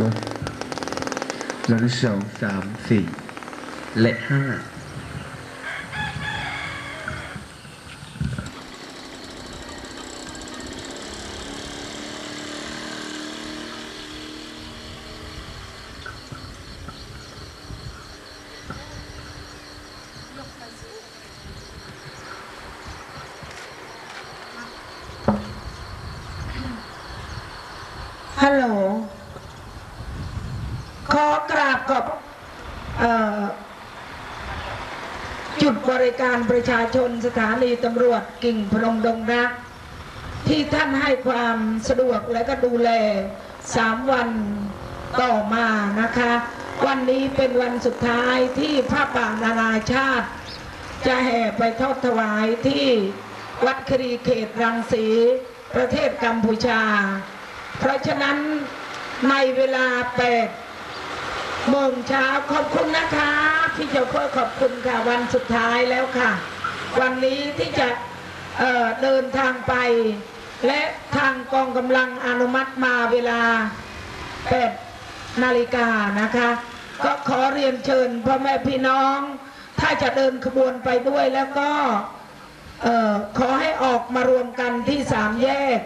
ลบสองลบ แล้วสองสามสี่และห้า ฮัลโหล ขอกราบขอบเอ่อ จุดบริการประชาชนสถานีตำรวจกิ่งพนมดงรัก ที่ท่านให้ความสะดวกและก็ดูแลสามวันต่อมานะคะ วันนี้เป็นวันสุดท้ายที่พระป่านานาชาติ จะแห่ไปทอดถวายที่วัดครีเขตรังสี ประเทศกัมพูชา เพราะฉะนั้นในเวลา8 โมงเช้าขอบคุณนะคะพี่เจ้าเพื่อขอบคุณค่ะวันสุดท้ายแล้วค่ะ วันนี้ที่จะเเดินทางไป และทางกองกำลังอนุมัติมาเวลา8นาฬิกานะคะ ก็ขอเรียนเชิญพ่อแม่พี่น้อง ถ้าจะเดินขบวนไปด้วยแล้วก็ขอให้ออกมารวมกันที่สามแยก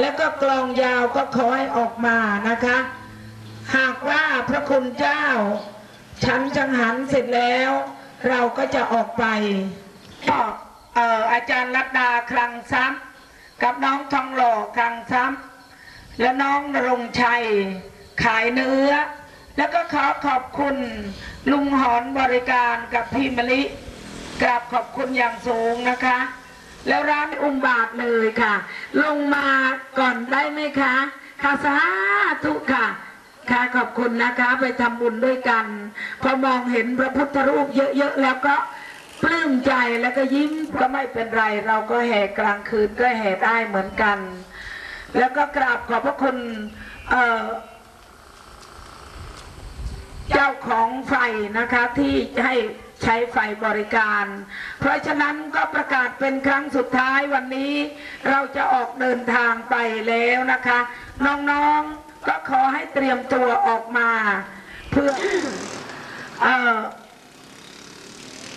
แล้วก็กลองยาวก็ขอให้ออกมานะคะ หากว่าพระคุณเจ้า ฉันจังหันเสร็จแล้ว เราก็จะออกไปก็เอ่ออาจารย์รัตดาคลังทรัพย์กับน้องทองหล่อคลังทรัพย์และน้องรงชัยขายเนื้อ แล้วก็ขอขอบคุณลุงหอนบริการกับพี่มะลิกราบขอบคุณอย่างสูงนะคะ แล้วร้านอุ้มบาทเลยค่ะ ลงมาก่อนได้ไหมคะค่ะสาธุค่ะ ค่ะขอบคุณนะคะไปทำบุญด้วยกัน พอมองเห็นพระพุทธรูปเยอะๆแล้วก็ปลื้มใจแล้วก็ยิ้มก็ไม่เป็นไร เราก็แห่กลางคืนก็แห่ได้เหมือนกัน แล้วก็กราบขอบพระคุณเออเจ้าของไฟนะคะที่ให้ใช้ไฟบริการ เพราะฉะนั้นก็ประกาศเป็นครั้งสุดท้ายวันนี้ เราจะออกเดินทางไปแล้วนะคะ น้องๆ ก็ขอให้เตรียมตัวออกมา เพื่อ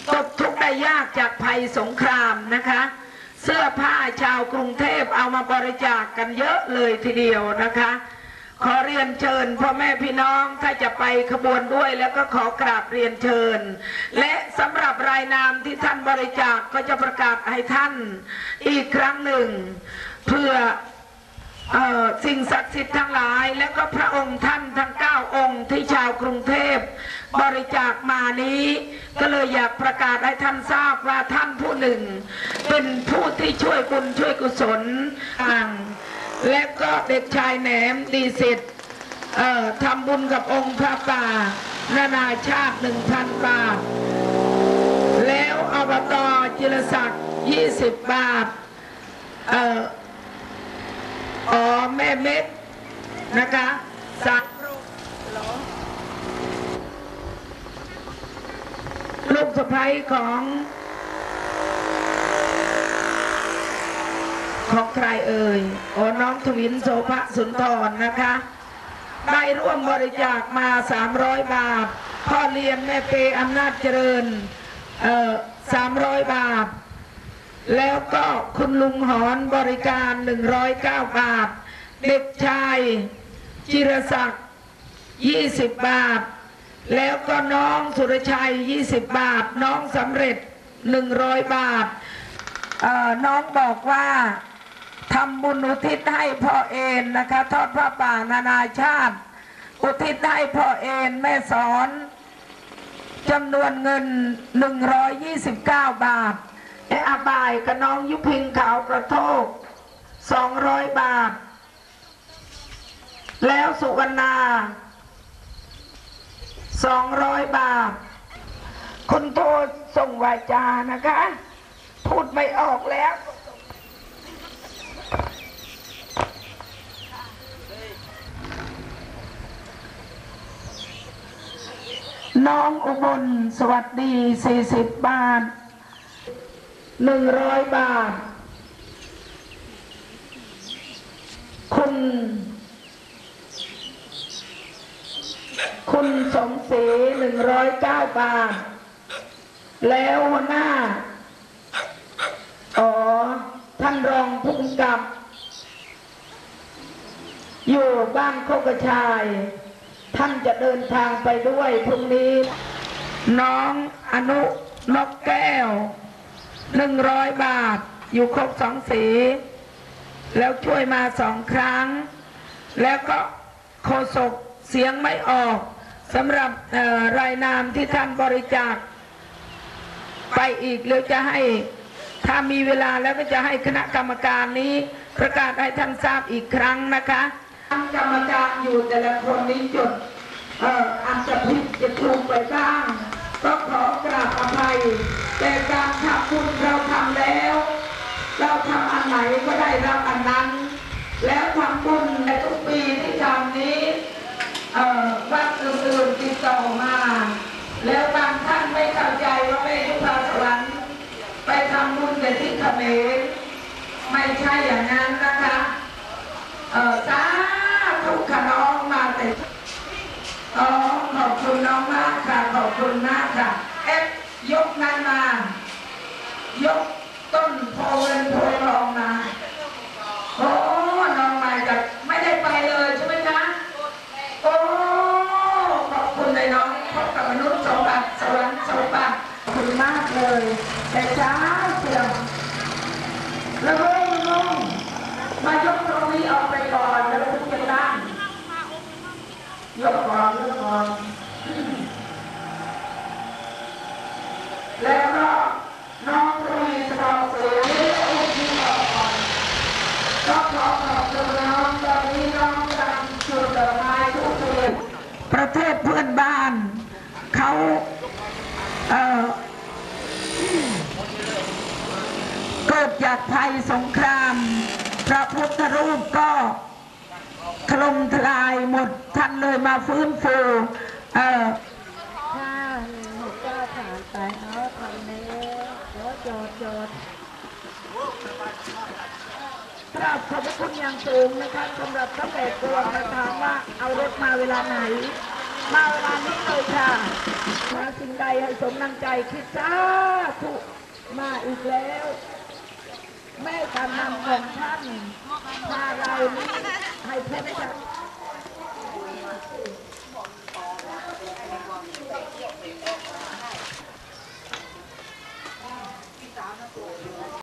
ตกทุกข์ได้ยากจากภัยสงครามนะคะ เสื้อผ้าชาวกรุงเทพเอามาบริจาคกกันเยอะเลยทีเดียวนะคะ ขอเรียนเชิญพ่อแม่พี่น้องถ้าจะไปขบวนด้วยแล้วก็ขอกราบเรียนเชิญ และสำหรับรายนามที่ท่านบริจาคก็จะประกาศให้ท่านอีกครั้งหนึ่ง เพื่อ สิ่งศักดิ์สิทธิ์ทั้งหลายและก็พระองค์ท่านทั้งเก้าองค์ที่ชาวกรุงเทพบริจาคมานี้ ก็เลยอยากประกาศให้ท่านทราบว่าท่านผู้หนึ่ง เป็นผู้ที่ช่วยบุญช่วยกุศลอ่างและก็เด็กชายแหนมดีสิทธิ์ทำบุญกับองค์พระป่านานาชาติหนึ่งพันบาท แล้วอบตจิรศักดิ์ยี่สิบบาทเอ๋อแม่เม็ดนะคะสักลูกสะพ้ยของ ของใครเอ่ยโอ้น้องทวินโสภสุนทรนะคะ ได้ร่วมบริจาคมา 300 บาท พ่อเลี้ยงแม่เปอำนาจเจริญ เอ่อ300 บาท แล้วก็คุณลุงหอนบริการ 109 บาท เด็กชายจิรศักดิ์20 บาท แล้วก็น้องสุรชัย 20 บาท น้องสำเร็จ 100 บาทเอ่อน้องบอกว่าทำบุญอุทิศให้พ่อเอ็นนะคะ ทอดพระป่านานาชาติ อุทิศให้พ่อเอ็นแม่สอนจำนวนเงิน 129 บาท ไอ้อาบายกับน้องยุพินขาวกระโทก200บาท แล้วสุวรรณา200บาทคุณโทษส่งวาจานะคะ พูดไม่ออกแล้วน้องอุบลสวัสดี 40 บาท 100บาท คุณ คุณสมศรีหนึ่งร้อยเก้าบาท แล้วหัวหน้า อ๋อ ท่านรองผู้กำกับ อยู่บ้านโคกกระชาย ท่านจะเดินทางไปด้วยพรุ่งนี้ น้องอนุนกแก้ว หนึ่งร้อยบาท อยู่ครบสองสี แล้วช่วยมาสองครั้ง แล้วก็โคศกเสียงไม่ออกสำหรับรายนามที่ท่านบริจาค ไปอีกหรือจะให้ถ้ามีเวลาแล้วก็จะให้คณะกรรมการนี้ประกาศให้ท่านทราบอีกครั้งนะคะท่างกรรมการอยู่แต่ละคนนี้จดเอ่ออาจจะผิดจะถูกไปบ้าง ก็ขอกราบอภัย แต่การทำบุญเราทำแล้ว เราทำอันไหนก็ได้รับอันนั้น แล้วทำบุญในทุกปีที่ทำนี้เอ่อวัดอื่นๆติดต่อมา แล้วบางท่านไม่เข้าใจว่าแม่ยุพาสวรรค์ไปทำบุญแต่ที่เขมรไม่ใช่อย่างนั้นนะคะเออสาธุค่ะน้องมาแต่อ๋อ อบคุณน้องมากค่ะ ขอบคุณมากค่ะ เอฟยกนั้นมา ยกต้นโพเงินโพทองมา โอ้น้องมาจากไม่ได้ไปเลยใช่ไหมคะ โอ้ ขอบคุณเลยน้องพบกับมนุษย์สมบัติสวรรค์สมบัติขอบคุณมากเลย แต่เช้าเชียวแล้วก็ลุงมายกตรงนี้ออกไปก่อนแล้วถึงจะนั่งย ก่อนแล้วก็น้องรุยสมองเสียอุที่ออกก่อนก็ขอขอบคุณน้องตอนนี้น้องกำลังชูดอกไม้ทุกคืนประเทศเพื่อนบ้านเขาเอ่อเกิดจากภัยสงคราม พระพุทธรูปก็ ล่มทลายหมดท่านเลยมาฟื้นฟูเออถ้าหนึ่งหกเก้าผ่านไปเนาทำแล้วแล้วจอดจอดกราบขอบพระคุณอย่างสูงนะครับสำหรับท่านเอกตัวนะถามว่าเอารถมาเวลาไหน มาเวลานี้เลยค่ะมาสิ่งใดให้สมนังใจคิดสาธุมาอีกแล้ว แม่จะนำของท่านมาเรานี้ให้พ้นจาก